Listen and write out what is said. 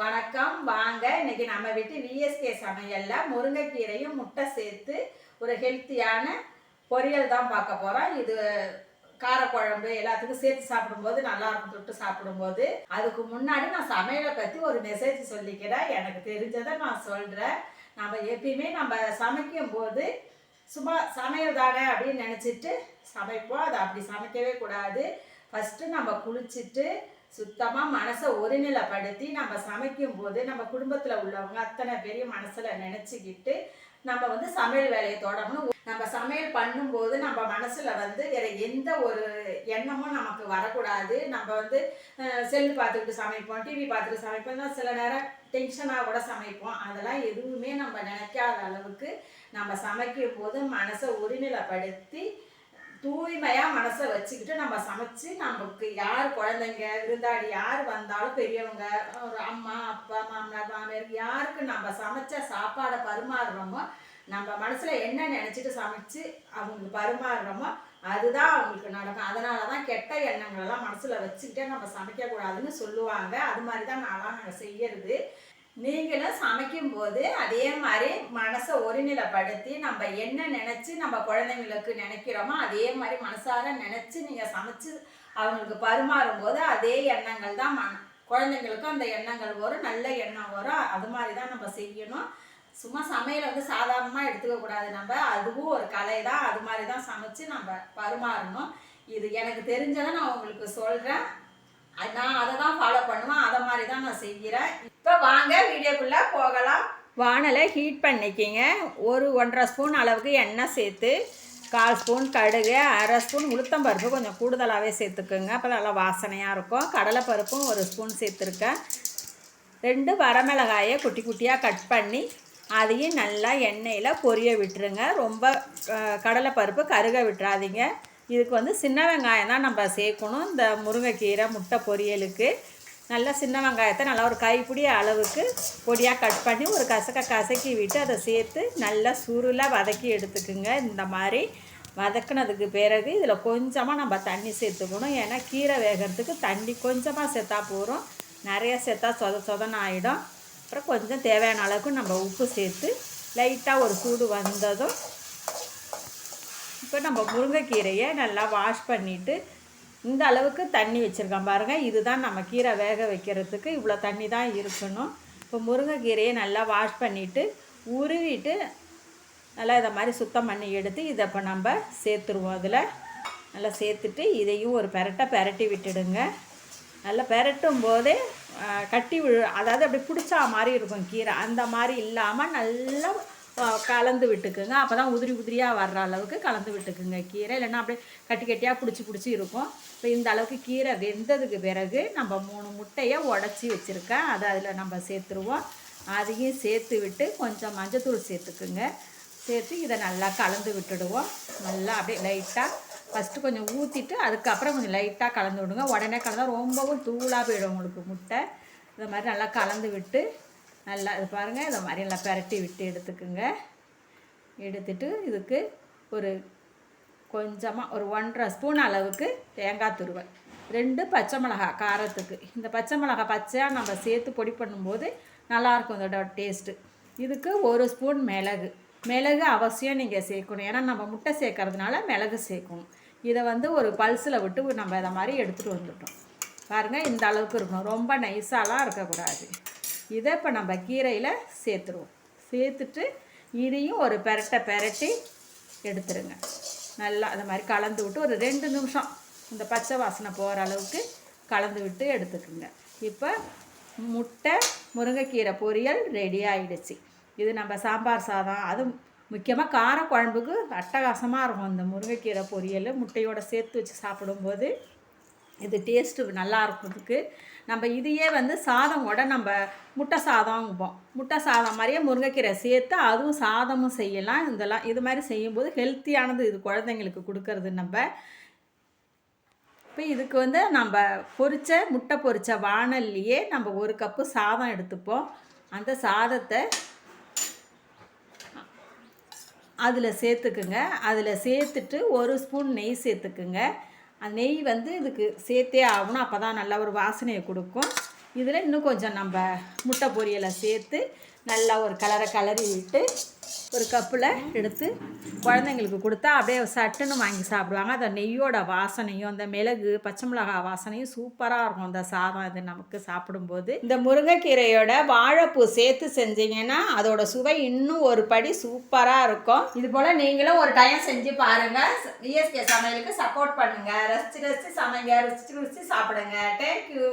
வணக்கம். வாங்க இன்னைக்கு நம்ம வீட்டு விஎஸ்கே சமையலில் முருங்கைக்கீரையும் முட்டை சேர்த்து ஒரு ஹெல்த்தியான பொரியல் தான் பார்க்க போகிறோம் இது காரக்குழம்பு எல்லாத்துக்கும் சேர்த்து சாப்பிடும்போது நல்லா இருக்கும் தொட்டு சாப்பிடும்போது. அதுக்கு முன்னாடி நான் சமையலை பற்றி ஒரு மெசேஜ் சொல்லிக்கிறேன். எனக்கு தெரிஞ்சதை நான் சொல்கிறேன் நம்ம எப்பயுமே நம்ம சமைக்கும் போது சும்மா சமையல் தானே அப்படின்னு நினச்சிட்டு சமைப்போம். அதை அப்படி சமைக்கவே கூடாது. ஃபஸ்ட்டு நம்ம குளிச்சுட்டு சுத்தமாக மனசை ஒருநிலைப்படுத்தி நம்ம சமைக்கும் போது நம்ம குடும்பத்தில் உள்ளவங்க அத்தனை பெரிய மனசில் நினச்சிக்கிட்டு நம்ம வந்து சமையல் வேலையை தொடங்கணும். நம்ம சமையல் பண்ணும்போது நம்ம மனசில் வந்து வேற எந்த ஒரு எண்ணமும் நமக்கு வரக்கூடாது. நம்ம வந்து செல் பார்த்துக்கிட்டு சமைப்போம் டிவி பார்த்துட்டு சமைப்போம். தான் சில நேரம் டென்ஷனாக கூட சமைப்போம். அதெல்லாம் எதுவுமே நம்ம நினைக்காத அளவுக்கு நம்ம சமைக்கும் போது மனசை ஒருநிலைப்படுத்தி தூய்மையாக மனசை வச்சுக்கிட்டு நம்ம சமைச்சு நமக்கு யார் குழந்தைங்க விருந்தாளி யார் வந்தாலும் பெரியவங்க ஒரு அம்மா அப்பா மாமனார் மாமியார் யாருக்கு நம்ம சமைச்ச சாப்பாடை பரிமாறுறோமோ நம்ம மனசில் என்ன நினச்சிட்டு சமைச்சு அவங்களுக்கு பரிமாறுறோமோ அதுதான் அவங்களுக்கு நடக்கும். அதனால தான் கெட்ட எண்ணங்களெல்லாம் மனசில் வச்சுக்கிட்டே நம்ம சமைக்கக்கூடாதுன்னு சொல்லுவாங்க. அது மாதிரி தான் நான்லாம் நாங்கள் செய்யறது. நீங்களும் சமைக்கும் போது அதே மாதிரி மனசை ஒருநிலைப்படுத்தி நம்ம என்ன நினச்சி நம்ம குழந்தைங்களுக்கு நினைக்கிறோமோ அதே மாதிரி மனசார நினச்சி நீங்கள் சமைச்சு அவங்களுக்கு பரிமாறும் போது அதே எண்ணங்கள் தான் மன குழந்தைங்களுக்கும் அந்த எண்ணங்கள் வரும் நல்ல எண்ணம் வரும். அது மாதிரி தான் நம்ம செய்யணும். சும்மா சமையலை வந்து சாதாரணமாக எடுத்துக்க கூடாது நம்ம. அதுவும் ஒரு கலை தான். அது மாதிரி தான் சமைச்சு நம்ம பரிமாறணும். இது எனக்கு தெரிஞ்சதை நான் உங்களுக்கு சொல்கிறேன் நான் அதை தான் ஃபாலோ பண்ணுவேன். அதை மாதிரி தான் நான் செய்கிறேன். வாங்க வீடியோக்குள்ளே போகலாம். வானலை ஹீட் பண்ணிக்கிங்க. ஒரு ஒன்றரை ஸ்பூன் அளவுக்கு எண்ணெய் சேர்த்து கால் ஸ்பூன் கடுகு அரை ஸ்பூன் உளுத்தம்பருப்பு கொஞ்சம் கூடுதலாகவே சேர்த்துக்குங்க. அப்போ நல்லா வாசனையாக இருக்கும். கடலைப்பருப்பும் ஒரு ஸ்பூன் சேர்த்துருக்கேன். ரெண்டு வரமிளகாயை குட்டி குட்டியாக கட் பண்ணி அதையும் நல்லா எண்ணெயில் பொரிய விட்டுருங்க. ரொம்ப கடலைப்பருப்பு கருக விட்டுறாதீங்க. இதுக்கு வந்து சின்ன வெங்காயம் தான் நம்ம சேர்க்கணும். இந்த முருங்கைக்கீரை முட்டை பொரியலுக்கு. நல்லா சின்ன வெங்காயத்தை நல்லா ஒரு கைப்பிடி அளவுக்கு பொடியாக கட் பண்ணி ஒரு கசக்க கசக்கி விட்டு அதை சேர்த்து நல்லா சுருளாக வதக்கி எடுத்துக்குங்க. இந்த மாதிரி வதக்குனதுக்கு பிறகு இதில் கொஞ்சமாக நம்ம தண்ணி சேர்த்துக்கணும். ஏன்னா கீரை வேகிறதுக்கு தண்ணி கொஞ்சமாக சேர்த்தா போகிறோம் நிறைய சேர்த்தா சொத சொதன ஆகிடும் அப்புறம் கொஞ்சம் தேவையான அளவுக்கு நம்ம உப்பு சேர்த்து லைட்டாக ஒரு சூடு வந்ததும் இப்போ நம்ம முருங்கைக்கீரையை நல்லா வாஷ் பண்ணிவிட்டு இந்த அளவுக்கு தண்ணி வச்சுருக்கோம் பாருங்கள் இதுதான் நம்ம கீரை வேக வைக்கிறதுக்கு இவ்வளோ தண்ணி தான் இருக்கணும். இப்போ முருங்கைக்கீரையை நல்லா வாஷ் பண்ணிவிட்டு உருவிட்டு நல்லா இதை மாதிரி சுத்தம் பண்ணி எடுத்து இதை இப்போ நம்ம சேர்த்துருவோம் அதில். நல்லா சேர்த்துட்டு இதையும் ஒரு பெரட்டை பெரட்டி விட்டுடுங்க. நல்லா பெரட்டும் போதே கட்டி விழு அதாவது அப்படி பிடிச்சா மாதிரி இருக்கும் கீரை. அந்த மாதிரி இல்லாமல் நல்லா கலந்து விட்டுக்குங்க. அப்போ தான் உதிரி உதிரியாக வர்ற அளவுக்கு கலந்து விட்டுக்குங்க கீரை. இல்லைன்னா அப்படியே கட்டி கட்டியாக பிடிச்சி பிடிச்சி இருக்கும். இப்போ இந்த அளவுக்கு கீரை வெந்ததுக்கு பிறகு நம்ம மூணு முட்டையை உடச்சி வச்சுருக்கேன். அதை அதில் நம்ம சேர்த்துருவோம். அதையும் சேர்த்து விட்டு கொஞ்சம் மஞ்சத்தூள் சேர்த்துக்குங்க. சேர்த்து இதை நல்லா கலந்து விட்டுடுவோம். நல்லா அப்படியே லைட்டாக ஃபஸ்ட்டு கொஞ்சம் ஊற்றிட்டு அதுக்கப்புறம் கொஞ்சம் லைட்டாக கலந்து விடுங்க. உடனே கலந்தா ரொம்பவும் தூளாக போயிடும் உங்களுக்கு முட்டை. இந்த மாதிரி நல்லா கலந்து விட்டு நல்லா இது பாருங்கள் இந்த மாதிரி நல்லா பரட்டி விட்டு எடுத்துக்குங்க. எடுத்துட்டு இதுக்கு ஒரு கொஞ்சமாக ஒரு ஒன்றரை ஸ்பூன் அளவுக்கு தேங்காய் துருவல். ரெண்டு பச்சை மிளகாய் காரத்துக்கு. இந்த பச்சை மிளகாய் பச்சையாக நம்ம சேர்த்து பொடி பண்ணும்போது நல்லாயிருக்கும் இதோட டேஸ்ட்டு. இதுக்கு ஒரு ஸ்பூன் மிளகு. மிளகு அவசியம் நீங்கள் சேர்க்கணும். ஏன்னா நம்ம முட்டை சேர்க்கறதுனால மிளகு சேர்க்கணும் இதை வந்து ஒரு பல்ஸில் விட்டு நம்ம இதை மாதிரி எடுத்துகிட்டு வந்துட்டோம். பாருங்கள் இந்த அளவுக்கு இருக்கணும். ரொம்ப நைஸாலாம் இருக்கக்கூடாது. இதை இப்போ நம்ம கீரையில் சேர்த்துருவோம். சேர்த்துட்டு இதையும் ஒரு பெரட்டை பெரட்டி எடுத்துருங்க. நல்லா அது மாதிரி கலந்து விட்டு ஒரு ரெண்டு நிமிஷம் இந்த பச்சை வாசனை போகிற அளவுக்கு கலந்து விட்டு எடுத்துக்குங்க. இப்போ முட்டை முருங்கைக்கீரை பொரியல் ரெடி ஆகிடுச்சு இது நம்ம சாம்பார் சாதம். அது முக்கியமாக கார குழம்புக்கு அட்டகாசமாக இருக்கும் இந்த முருங்கைக்கீரை பொரியல். முட்டையோடு சேர்த்து வச்சு சாப்பிடும்போது இது டேஸ்ட்டு நல்லா இருக்கிறதுக்கு. நம்ம இதையே வந்து சாதம் கூட நம்ம முட்டை சாதம்ப்போம் முட்டை சாதம் மாதிரியே முருங்கைக்கீரை சேர்த்து அதுவும் சாதமும் செய்யலாம். இதெல்லாம் இது மாதிரி செய்யும்போது ஹெல்த்தியானது இது குழந்தைங்களுக்கு கொடுக்கறது நம்ம. இப்போ இதுக்கு வந்து நம்ம பொரித்த முட்டை பொரித்த வாணல்லையே நம்ம ஒரு கப்பு சாதம் எடுத்துப்போம். அந்த சாதத்தை அதில் சேர்த்துக்குங்க. அதில் சேர்த்துட்டு ஒரு ஸ்பூன் நெய் சேர்த்துக்குங்க. நெய் வந்து இதுக்கு சேர்த்தே ஆகணும். அப்போ தான் நல்ல ஒரு வாசனையை கொடுக்கும். இதில் இன்னும் கொஞ்சம் நம்ம முட்டை பொரியலை சேர்த்து நல்லா ஒரு கலரை கலரி விட்டு ஒரு கப்பில் எடுத்து குழந்தைங்களுக்கு கொடுத்தா அப்படியே சட்டுன்னு வாங்கி சாப்பிடுவாங்க. அந்த நெய்யோட வாசனையும் அந்த மிளகு பச்சை மிளகாய் வாசனையும் சூப்பராக இருக்கும். அந்த சாதம் இது நமக்கு சாப்பிடும்போது. இந்த முருங்கைக்கீரையோட வாழைப்பூ சேர்த்து செஞ்சீங்கன்னா அதோட சுவை இன்னும் ஒரு படி சூப்பராக இருக்கும். இது போல் நீங்களும் ஒரு டைம் செஞ்சு பாருங்கள் இஎஸ்கே சமையலுக்கு சப்போர்ட் பண்ணுங்கள் ரசித்து ரசிச்சு சமைங்க. ருசிச்சு ருசிச்சு சாப்பிடுங்க. தேங்க்யூ